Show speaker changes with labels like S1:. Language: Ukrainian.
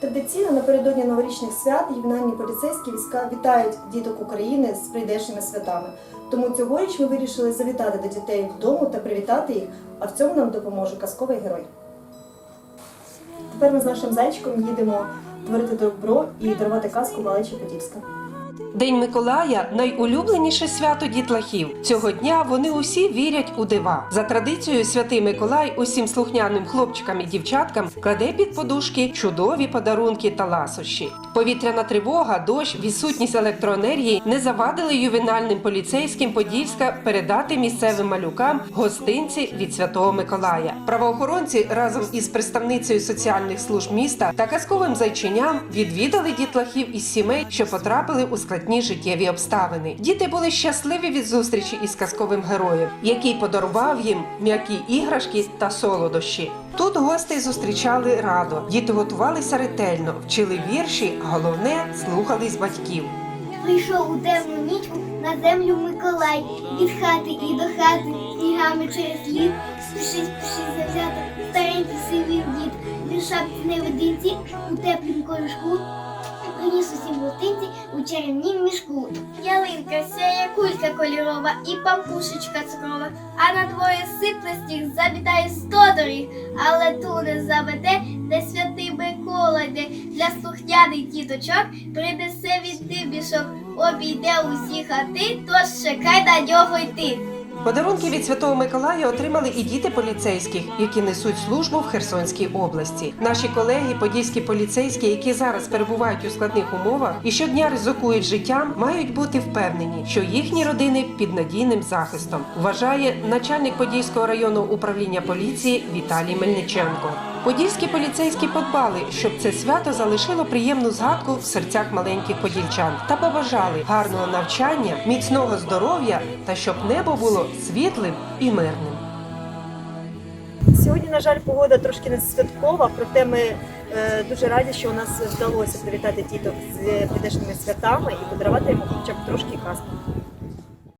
S1: Традиційно напередодні новорічних свят ювенальні поліцейські війська вітають діток України з прийдешніми святами. Тому цьогоріч ми вирішили завітати до дітей вдома та привітати їх, а в цьому нам допоможе казковий герой. Тепер ми з нашим зайчиком їдемо творити добро і дарувати казку малечі Подільська.
S2: День Миколая найулюбленіше свято дітлахів. Цього дня вони усі вірять у дива. За традицією, святий Миколай усім слухняним хлопчикам і дівчаткам кладе під подушки чудові подарунки та ласощі. Повітряна тривога, дощ, відсутність електроенергії не завадили ювенальним поліцейським Подільська передати місцевим малюкам гостинці від святого Миколая. Правоохоронці разом із представницею соціальних служб міста та казковим зайченям відвідали дітлахів із сімей, що потрапили у складні життєві обставини. Діти були щасливі від зустрічі із казковим героєм, який подарував їм м'які іграшки та солодощі. Тут гостей зустрічали радо. Діти готувалися ретельно, вчили вірші, а головне слухались батьків.
S3: Прийшов у темну нічку на землю Миколай, від хати і до хати, снігами через лід, спішить, спішить завзято, старенький сивий дід, він шапці невидимці, у теплім корішку, приніс усім гостинці у чарівнім мішку. Ялинка сяє кулька кольорова і пампушечка цукрова, а на двоє сипле сніг, забітає сто доріг, але ту не заведе, де святий Микола йде, для слухняних діточок принесе від бішок, обійде усі хати, тож чекай на нього йти.
S2: Подарунки від Святого Миколая отримали і діти поліцейських, які несуть службу в Херсонській області. Наші колеги, подільські поліцейські, які зараз перебувають у складних умовах і щодня ризикують життям, мають бути впевнені, що їхні родини під надійним захистом. Вважає начальник Подільського районного управління поліції Віталій Мельниченко. Подільські поліцейські подбали, щоб це свято залишило приємну згадку в серцях маленьких подільчан та побажали гарного навчання, міцного здоров'я та щоб небо було світлим і мирним.
S1: Сьогодні, на жаль, погода трошки не святкова, проте ми е, дуже раді, що у нас вдалося привітати діток з прийдешніми святами і подарувати їм хоча б трошки казки.